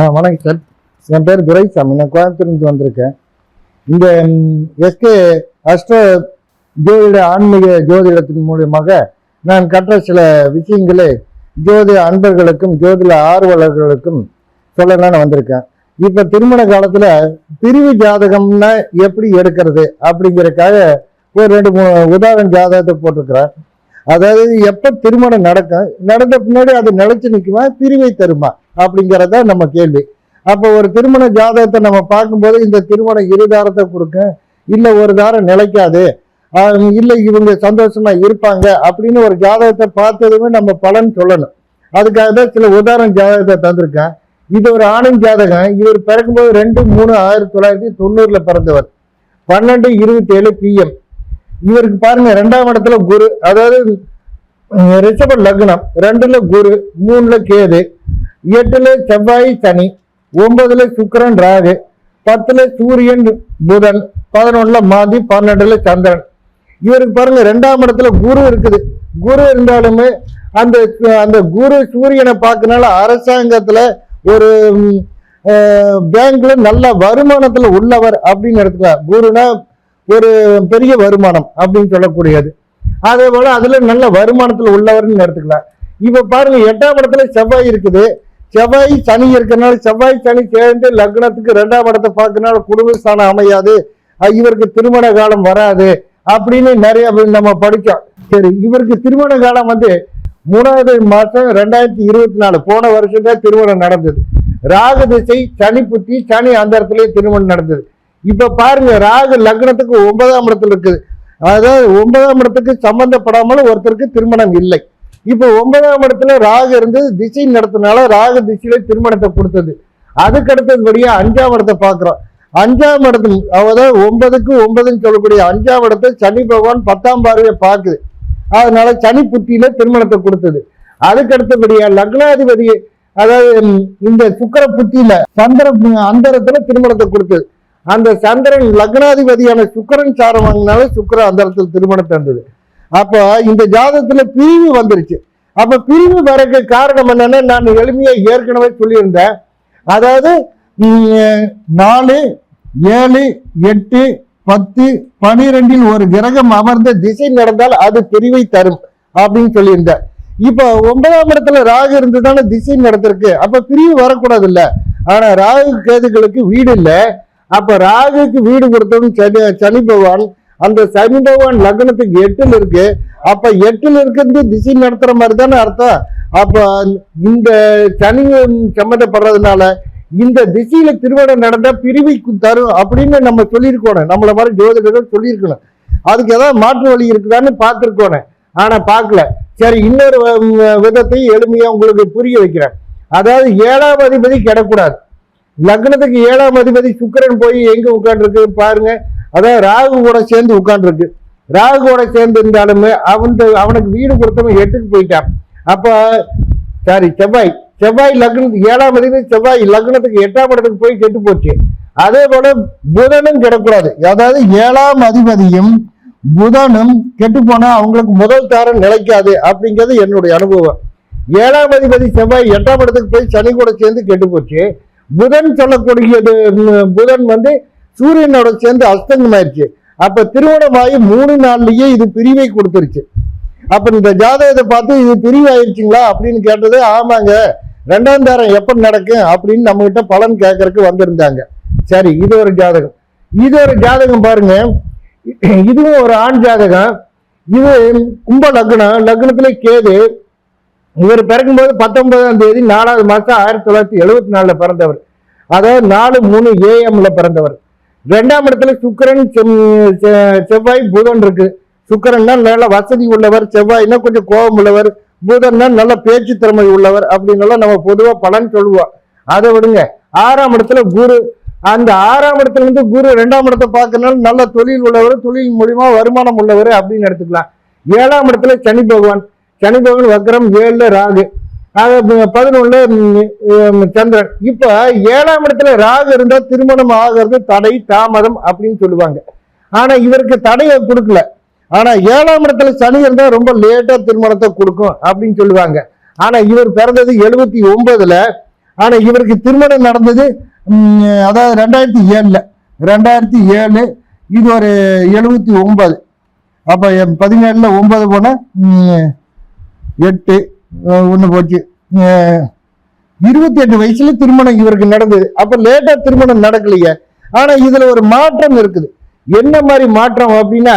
ஆ வணக்கம் சார். என் பேர் துரைசாமி. நான் கோயம்புத்தூர்லேருந்து வந்திருக்கேன். இந்த எஸ்கே அஷ்ட ஜோதிட ஆன்மீக ஜோதிடத்தின் மூலியமாக நான் கற்ற சில விஷயங்களை ஜோதிட அன்பர்களுக்கும் ஜோதிட ஆர்வலர்களுக்கும் சொல்லலாம்னு வந்திருக்கேன். இப்போ திருமண காலத்தில் பிரிவு ஜாதகம்னா எப்படி எடுக்கிறது அப்படிங்கிறக்காக ஒரு ரெண்டு மூணு உதாரண ஜாதகத்தை போட்டிருக்கிறேன். அதாவது எப்போ திருமணம் நடக்கும் நடந்த பின்னாடி அது நிலைச்சு நிற்குமா பிரிவை தருமா? அப்படிங்கிறத நம்ம கேள்வி. அப்போ ஒரு திருமண ஜாதகத்தை நம்ம பார்க்கும்போது இந்த திருமணம் இரு தாரத்தை கொடுக்கும் இல்லை ஒரு தாரம் நிலைக்காது. இல்லை இவங்க சந்தோஷமா இருப்பாங்க அப்படின்னு ஒரு ஜாதகத்தை பார்த்ததுமே நம்ம பலன் சொல்லணும். அதுக்காக தான் சில உதாரண ஜாதகத்தை தந்திருக்கேன். இது ஒரு ஆணும் ஜாதகம். இவர் பிறக்கும்போது ரெண்டு மூணு ஆயிரத்தி தொள்ளாயிரத்தி தொண்ணூறில் பிறந்தவர். பன்னெண்டு இருபத்தி ஏழு பிஎம் இவருக்கு பாருங்க ரெண்டாம் இடத்துல குரு. அதாவது ரிஷப லக்னம். ரெண்டுல குரு மூணுல கேது எட்டுல செவ்வாய் சனி ஒன்பதுல சுக்கரன் ராகு பத்துல சூரியன் புதன் பதினொன்னுல மாதி பன்னெண்டுல சந்திரன். இவருக்கு பாருங்க ரெண்டாம் இடத்துல குரு இருக்குது. குரு இருந்தாலுமே அந்த அந்த குரு சூரியனை பார்க்கனால அரசாங்கத்துல ஒரு பேங்க்ல நல்ல வருமானத்துல உள்ளவர் அப்படின்னு எடுத்துக்கலாம். குருனா ஒரு பெரிய வருமானம் அப்படின்னு சொல்லக்கூடியது. அதே போல அதுல நல்ல வருமானத்துல உள்ளவர்னு எடுத்துக்கலாம். இப்ப பாருங்க எட்டாம் இடத்துல செவ்வாய் இருக்குது. செவ்வாய் சனி இருக்கிறனால செவ்வாய் சனி சேர்ந்து லக்னத்துக்கு ரெண்டாம் இடத்தை பார்க்கறனால குடும்பஸ்தானம் அமையாது. இவருக்கு திருமண காலம் வராது அப்படின்னு நிறைய பேர் நம்ம படிச்சோம். சரி இவருக்கு திருமண காலம் வந்து மூணாவது மாசம் ரெண்டாயிரத்தி இருபத்தி நாலு. போன வருஷம் தான் திருமணம் நடந்தது. ராகு திசை சனி புத்தி சனி அந்த இடத்துலயே திருமணம் நடந்தது. இப்ப பாருங்க ராகு லக்னத்துக்கு ஒன்பதாம் இடத்துல இருக்குது. அதாவது ஒன்பதாம் இடத்துக்கு சம்பந்தப்படாமல் ஒருத்தருக்கு திருமணம் இல்லை. இப்போ ஒன்பதாம் இடத்துல ராகு இருந்து திசை நடத்தினால ராகு திசையில திருமணத்தை கொடுத்தது. அதுக்கு அடுத்தபடியா அஞ்சாம் இடத்தை பார்க்குறோம். அஞ்சாம் இடத்து அதாவது ஒன்பதுக்கு ஒன்பதுன்னு சொல்லக்கூடிய அஞ்சாம் இடத்தை சனி பகவான் பத்தாம் பார்வையை பார்க்குது. அதனால சனி புத்தியில திருமணத்தை கொடுத்தது. அதுக்கு அடுத்தபடியா லக்னாதிபதி அதாவது இந்த சுக்கிர புத்தியில சந்திர அந்தரத்துல திருமணத்தை கொடுத்தது. அந்த சந்திரன் லக்னாதிபதியான சுக்கரன் சாரம் வாங்கினால அந்த அந்தரத்தில் திருமணத்தை இருந்தது அப்போ இந்த ஜாதகத்துல பிரிவு வந்துருச்சு. அப்ப பிரிவு வரக்கு காரணம் என்னன்னா நான் எளிமையா ஏற்கனவே சொல்லியிருந்தேன். அதாவது நாலு ஏழு எட்டு பத்து பனிரெண்டில் ஒரு கிரகம் அமர்ந்த திசை நடந்தால் அது பிரிவை தரும் அப்படின்னு சொல்லியிருந்தேன். இப்போ ஒன்பதாம் இடத்துல ராகு இருந்ததான திசை நடந்திருக்கு. அப்ப பிரிவு வரக்கூடாது இல்ல ஆனா ராகு கேதுகளுக்கு வீடு இல்லை. அப்ப ராகுக்கு வீடு கொடுத்தவன் சனி சனி பகவான் அந்த சனி பகவான் லக்னத்துக்கு எட்டுல இருக்கு. அப்ப எட்டுல இருக்கிறது திசை நடத்துற மாதிரி தானே அர்த்தம். அப்ப இந்த சனி சம்மந்தப்படுறதுனால இந்த திசையில திருமணம் நடந்தா பிரிவை தரும் அப்படின்னு நம்ம சொல்லியிருக்கோணும். நம்மள மாதிரி ஜோதிடர்கள் சொல்லியிருக்கணும். அதுக்கு ஏதாவது மாற்று வழி இருக்குதான்னு பார்த்துருக்கோணும். ஆனா பார்க்கல. சரி இன்னொரு விதத்தை எளிமையா உங்களுக்கு புரிய வைக்கிறேன். அதாவது ஏழாம் அதிபதி கிடக்கூடாது லக்னத்துக்கு ஏழாம் அதிபதி சுக்கிரன் போய் எங்க உட்காந்துருக்கு பாருங்க. அதான் ராகு கூட சேர்ந்து உட்காந்துருக்கு ராகு கூட சேர்ந்து இருந்தாலுமே அவன் அவனுக்கு வீடு கொடுத்தவன் எட்டுக்கு போயிட்டான். அப்ப சாரி செவ்வாய். செவ்வாய் லக்னத்துக்கு ஏழாம் அதிபதி செவ்வாய் லக்னத்துக்கு எட்டாம் இடத்துக்கு போய் கெட்டு போச்சு. அதே போல புதனும் கிடக்கூடாது. அதாவது ஏழாம் அதிபதியும் புதனும் கெட்டு போனா அவங்களுக்கு முதல் தாரம் நிலைக்காது அப்படிங்கிறது என்னுடைய அனுபவம். ஏழாம் அதிபதி செவ்வாய் எட்டாம் இடத்துக்கு போய் சனி கூட சேர்ந்து கெட்டு போச்சு. புதன் சொல்லக்கூடியது புதன் வந்து சூரியனோட சேர்ந்து அஸ்தங்கமாயிருச்சு அப்ப திருமணமாகி மூணு நாள்லயே இது பிரிவை கொடுத்துருச்சு. அப்ப இந்த ஜாதகத்தை பார்த்து இது பிரிவாயிருச்சுங்களா அப்படின்னு கேட்டது ஆமாங்க ரெண்டாம் தாரம் எப்ப நடக்கும் அப்படின்னு நம்ம கிட்ட பலன் கேட்கறதுக்கு வந்திருந்தாங்க. சரி இது ஒரு ஜாதகம். இது ஒரு ஜாதகம் பாருங்க. இதுவும் ஒரு ஆண் ஜாதகம். இது கும்ப லக்னம். லக்னத்துல கேது இவர் பிறக்கும்போது பத்தொன்பதாம் தேதி நாலாவது மாதம் ஆயிரத்தி தொள்ளாயிரத்தி எழுபத்தி நாலில் பிறந்தவர். அதாவது நாலு மூணு ஏஎம்ல பிறந்தவர். ரெண்டாம் இடத்துல சுக்கிரன் செம்- செ- செவ்வாய் புதன் இருக்கு. சுக்கரன்னா நல்ல வசதி உள்ளவர் செவ்வாய்னா கொஞ்சம் கோபம் உள்ளவர் புதன்னா நல்ல பேச்சு திறமை உள்ளவர் அப்படின்னு நம்ம பொதுவாக பலன் சொல்லுவோம். அதை விடுங்க. ஆறாம் இடத்துல குரு. அந்த ஆறாம் இடத்துல இருந்து குரு ரெண்டாம் இடத்தை பார்க்கறனால நல்ல தொழில் உள்ளவர் தொழில் மூலியமா வருமானம் உள்ளவர் அப்படின்னு எடுத்துக்கலாம். ஏழாம் இடத்துல சனி பகவான். சனி பகவான் வக்ரம் ஏழுல ராகு. ஆக பதினொன்னு சந்திரன். இப்ப ஏழாம் இடத்துல ராகு இருந்தா திருமணம் ஆகிறது தடை தாமதம் அப்படின்னு சொல்லுவாங்க. ஆனா இவருக்கு தடையை கொடுக்கல. ஆனா ஏழாம் இடத்துல சனி இருந்தா ரொம்ப லேட்டா திருமணத்தை கொடுக்கும் அப்படின்னு சொல்லுவாங்க. ஆனா இவர் பிறந்தது எழுபத்தி ஒன்பதுல. ஆனா இவருக்கு திருமணம் நடந்தது அதாவது ரெண்டாயிரத்தி ஏழுல. ரெண்டாயிரத்தி ஏழு இது ஒரு எழுபத்தி ஒன்பது. அப்போ எ- பதினேழுல ஒன்பது போனால் எட்டு ஒன்று போச்சு. இருபத்தி எட்டு வயசுல திருமணம் இவருக்கு நடந்தது. அப்ப லேட்டா திருமணம் நடக்கலையே. ஆனா இதுல ஒரு மாற்றம் இருக்குது. என்ன மாதிரி மாற்றம் அப்படின்னா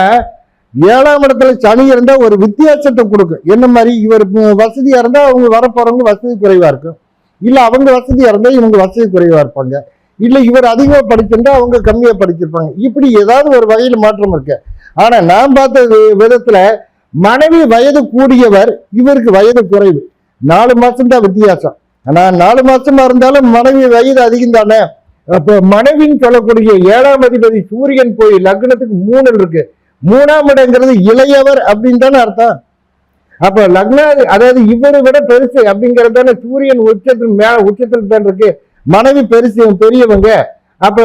ஏழாம் இடத்துல சனி இருந்தா ஒரு வித்தியாசத்தை கொடுக்கும். என்ன மாதிரி? இவர் வசதியா இருந்தா அவங்க வரப்போறவங்க வசதி குறைவா இருக்கும். இல்ல அவங்க வசதியா இருந்தா இவங்க வசதி குறைவா இருப்பாங்க. இல்ல இவர் அதிகமா படிச்சிருந்தா அவங்க கம்மியா படிச்சிருப்பாங்க. இப்படி ஏதாவது ஒரு வகையில் மாற்றம் இருக்கு. ஆனா நான் பார்த்த விதத்துல மனைவி வயது கூடியவர் இவருக்கு வயது குறைவு. நாலு மாசம் தான் வித்தியாசம். ஆனா நாலு மாசமா இருந்தாலும் மனைவி வயது அதிகம் தானே? அப்போ மனைவின்னு சொல்லக்கூடிய ஏழாம் அதிபதி சூரியன் போய் லக்னத்துக்கு மூணு இருக்கு. மூணாம் இடங்கிறது இளையவர் அப்படின்னு தானே அர்த்தம். அப்ப லக்னாதி அதாவது இவரை விட பெருசு அப்படிங்கிறது தானே சூரியன் உச்சத்தில் மேல உச்சத்தில் தான் இருக்கு. மனைவி பெருசு பெரியவங்க. அப்ப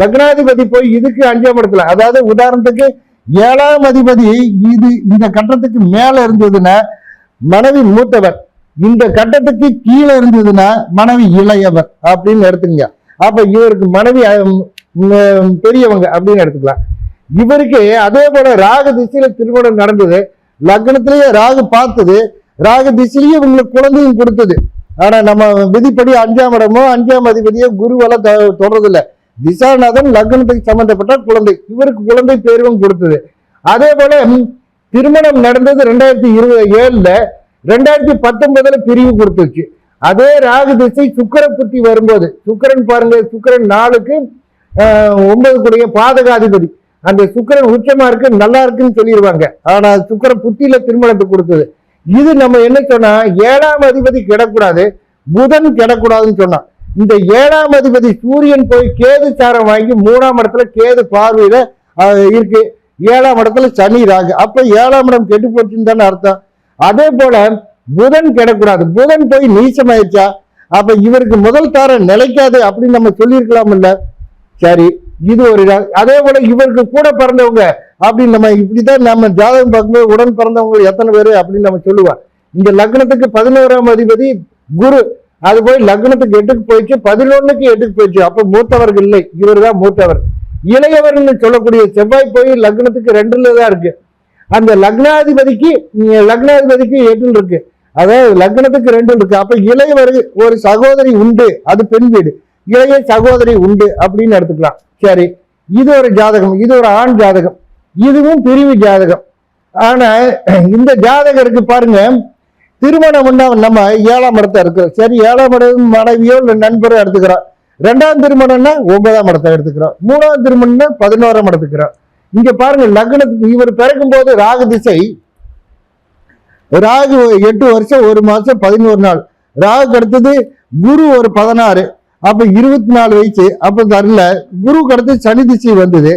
லக்னாதிபதி போய் இதுக்கு அஞ்சாம் இடத்துல அதாவது உதாரணத்துக்கு ஏழாம் அதிபதி இது இந்த கட்டத்துக்கு மேல இருந்ததுன்னா மனைவி மூத்தவர். இந்த கட்டத்துக்கு கீழே இருந்ததுன்னா மனைவி இளையவர் அப்படின்னு எடுத்துங்க அப்ப இவருக்கு மனைவி பெரியவங்க அப்படின்னு எடுத்துக்கலாம். இவருக்கு அதே போல ராகு திசையில திருமணம் நடந்தது. லக்னத்திலேயே ராகு பார்த்தது. ராகு திசையிலேயே இவங்களுக்கு குழந்தையும் கொடுத்தது. ஆனா நம்ம விதிப்படி அஞ்சாம் இடமோ அஞ்சாம் அதிபதியோ குருவெல்லாம் தொ- தொடர்றது திசாநாதன் லக்னத்துக்கு சம்பந்தப்பட்ட குழந்தை. இவருக்கு குழந்தை பேரும் கொடுத்தது. அதே போல திருமணம் நடந்தது ரெண்டாயிரத்தி இருபது ஏழுல ரெண்டாயிரத்தி பத்தொன்பதுல பிரிவு கொடுத்துச்சு. அதே ராகு திசை சுக்கிர புத்தி வரும்போது. சுக்கரன் பாருங்க சுக்கிரன் நாளுக்கு ஒன்பது கூடிய பாதகாதிபதி. அந்த சுக்கிரன் உச்சமா இருக்கு நல்லா இருக்குன்னு சொல்லிடுவாங்க ஆனா சுக்கர புத்தியில திருமணத்தை கொடுத்தது. இது நம்ம என்ன சொன்னா ஏழாம் அதிபதி கிடக்கூடாது புதன் கிடக்கூடாதுன்னு சொன்னான் இந்த ஏழாம் அதிபதி சூரியன் போய் கேது சாரம் வாங்கி மூணாம் இடத்துல கேது பார்வையில இருக்கு. ஏழாம் இடத்துல சனி ராகு. அப்ப ஏழாம் இடம் கெட்டு போச்சுன்னு தானே அர்த்தம். அதே போல புதன் கிடக்கூடாது புதன் போய் நீச்சமாயிடுச்சா அப்ப இவருக்கு முதல் தாரம் நிலைக்காது அப்படின்னு நம்ம சொல்லியிருக்கலாம் இல்ல. சரி இது ஒரு அதே போல இவருக்கு கூட பிறந்தவங்க அப்படின்னு நம்ம இப்படிதான் நம்ம ஜாதகம் பார்க்கும்போது உடன் பிறந்தவங்க எத்தனை பேரு அப்படின்னு நம்ம சொல்லுவோம். இந்த லக்னத்துக்கு பதினோராம் அதிபதி குரு. அது போய் லக்னத்துக்கு எட்டுக்கு போயிடுச்சு பதினொன்னுக்கு எட்டுக்கு போயிடுச்சு அப்ப மூத்தவர்கள் இல்லை. இவர் தான் மூத்தவர் இளையவர்னு சொல்லக்கூடிய செவ்வாய் போய் லக்னத்துக்கு ரெண்டுல தான் இருக்கு. அந்த லக்னாதிபதிக்கு லக்னாதிபதிக்கு எட்டுன்னு இருக்கு. அதாவது லக்னத்துக்கு ரெண்டு இருக்கு. அப்ப இளையவர் ஒரு சகோதரி உண்டு. அது பெண் வீடு. இளைய சகோதரி உண்டு அப்படின்னு எடுத்துக்கலாம். சரி. இது ஒரு ஜாதகம். இது ஒரு ஆண் ஜாதகம். இதுவும் பிரிவு ஜாதகம். ஆனா இந்த ஜாதகருக்கு பாருங்க திருமணம் பண்ணா நம்ம ஏழாம் இடத்த இருக்கிறோம். சரி ஏழாம் இடம் மனைவியோ இல்லை நண்பரோ எடுத்துக்கிறோம். ரெண்டாம் திருமணம்னா ஒன்பதாம் இடத்த எடுத்துக்கிறோம். மூணாம் திருமணம்னா பதினோராம் இடத்துக்கிறோம் இங்க பாருங்க லக்னத்துக்கு இவர் பிறக்கும் போது ராகு திசை. ராகு எட்டு வருஷம் ஒரு மாசம் பதினோரு நாள். ராகு அடுத்தது குரு ஒரு பதினாறு அப்ப இருபத்தி நாலு வயசு. அப்ப தரல குருவுக்கு அடுத்து சனி திசை வந்தது.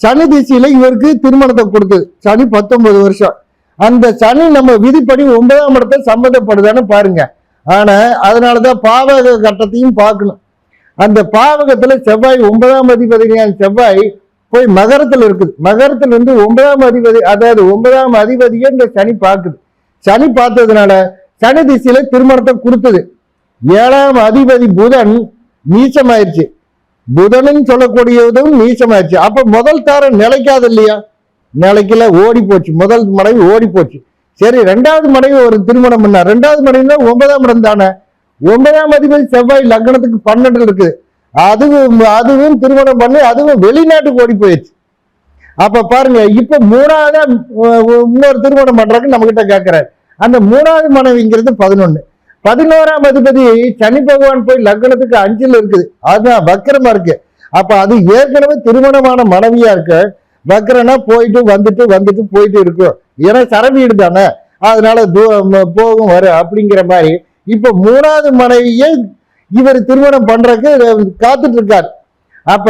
சனி திசையில இவருக்கு திருமணத்தை கொடுத்தது. சனி பத்தொன்பது வருஷம். அந்த சனி நம்ம விதிப்படி ஒன்பதாம் இடத்தை சம்மந்தப்படுதான்னு பாருங்க. ஆனா அதனாலதான் பாவக கட்டத்தையும் பார்க்கணும். அந்த பாவகத்துல செவ்வாய் ஒன்பதாம் அதிபதியான செவ்வாய் போய் மகரத்தில் இருக்குது. மகரத்துல இருந்து ஒன்பதாம் அதிபதி அதாவது ஒன்பதாம் அதிபதியை இந்த சனி பார்க்குது. சனி பார்த்ததுனால சனி திசையில திருமணத்தை கொடுத்தது. ஏழாம் அதிபதி புதன் நீச்சமாயிருச்சு புதனும் சொல்லக்கூடியதும் நீச்சமாயிருச்சு அப்ப முதல் தாரம் நிலைக்காது இல்லையா? நிலைக்கல ஓடி போச்சு. முதல் மனைவி ஓடி போச்சு. சரி ரெண்டாவது மனைவி ஒரு திருமணம் பண்ணார். ரெண்டாவது மனைவினா ஒன்பதாம் இடம் தானே? ஒன்பதாம் அதிபதி செவ்வாய் லக்னத்துக்கு பன்னெண்டு இருக்கு. அதுவும் அதுவும் திருமணம் பண்ணி அதுவும் வெளிநாட்டுக்கு ஓடி போயிடுச்சு. அப்ப பாருங்க இப்ப மூணாவது இன்னொரு திருமணம் பண்றாங்க நம்ம கிட்ட கேட்கிறாரு. அந்த மூணாவது மனைவிங்கிறது பதினொன்னு. பதினோராம் அதிபதி சனி பகவான் போய் லக்னத்துக்கு அஞ்சில் இருக்குது. அதுதான் வக்கரமா இருக்கு. அப்ப அது ஏற்கனவே திருமணமான மனைவியா இருக்கு வக்கரனா போயிட்டு வந்துட்டு வந்துட்டு போயிட்டு இருக்கும் ஏன்னா சரவீடு தானே அதனால தூ- போகும் வரும் அப்படிங்கிற மாதிரி. இப்ப மூணாவது மனைவியை இவர் திருமணம் பண்றதுக்கு காத்துட்டு இருக்கார் அப்ப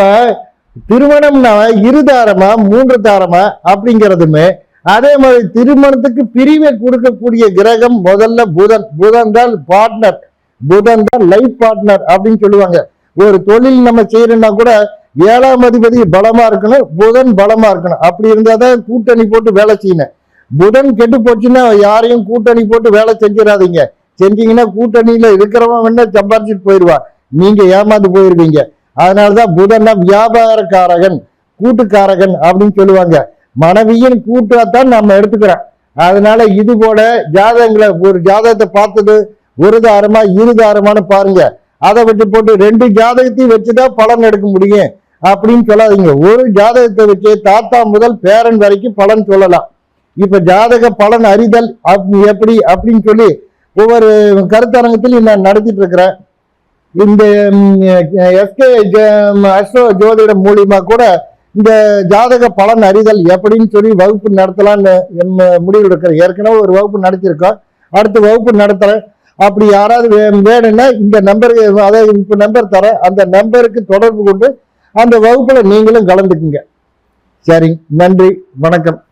திருமணம்னா இருதாரமா மூன்று தாரமா அப்படிங்கிறதுமே அதே மாதிரி திருமணத்துக்கு பிரிவை கொடுக்கக்கூடிய கிரகம் முதல்ல புதன். புதன் தான் பார்ட்னர் புதன் தான் லைஃப் பார்ட்னர் அப்படின்னு சொல்லுவாங்க. ஒரு தொழில் நம்ம செய்யறோம்னா கூட ஏழாம் அதிபதி பலமா இருக்கணும் புதன் பலமா இருக்கணும். அப்படி இருந்தாதான் கூட்டணி போட்டு வேலை செய்யணும் புதன் கெட்டு போச்சுன்னா யாரையும் கூட்டணி போட்டு வேலை செஞ்சிடாதீங்க. செஞ்சீங்கன்னா கூட்டணியில இருக்கிறவன் வேணா சம்பாரிச்சிட்டு போயிடுவான் நீங்க ஏமாந்து போயிருவீங்க. அதனாலதான் புதன்னா வியாபாரக்காரகன் கூட்டுக்காரகன் அப்படின்னு சொல்லுவாங்க. மனைவியின் கூட்டாத்தான் நம்ம எடுத்துக்கிறோம். அதனால இது போல ஜாதகங்களை ஒரு ஜாதகத்தை பார்த்தது ஒரு தாரமா இரு தாரமான்னு பாருங்க. அதை விட்டு போட்டு ரெண்டு ஜாதகத்தையும் வச்சுதான் பலன் எடுக்க முடியும். அப்படின்னு சொல்லாதீங்க. ஒரு ஜாதகத்தை வச்சு தாத்தா முதல் பேரன் வரைக்கும் பலன் சொல்லலாம். இப்ப ஜாதக பலன் அறிதல் அப்படி எப்படி அப்படின்னு சொல்லி ஒவ்வொரு கருத்தரங்கத்திலையும் நான் நடத்திட்டு இருக்கிறேன் இந்த எஸ்கே அஸ்ட்ரோ ஜோதிடம் மூலியமா கூட இந்த ஜாதக பலன் அறிதல் எப்படின்னு சொல்லி வகுப்பு நடத்தலாம்னு எம் முடிவு எடுக்கிறேன் ஏற்கனவே ஒரு வகுப்பு நடத்தியிருக்கோம். அடுத்த வகுப்பு நடத்துறேன். அப்படி யாராவது வேணும்னா இந்த நம்பருக்கு அதாவது இப்போ நம்பர் தரேன். அந்த நம்பருக்கு தொடர்பு கொண்டு அந்த வகுப்புல நீங்களும் கலந்துக்குங்க. சரி நன்றி. வணக்கம்.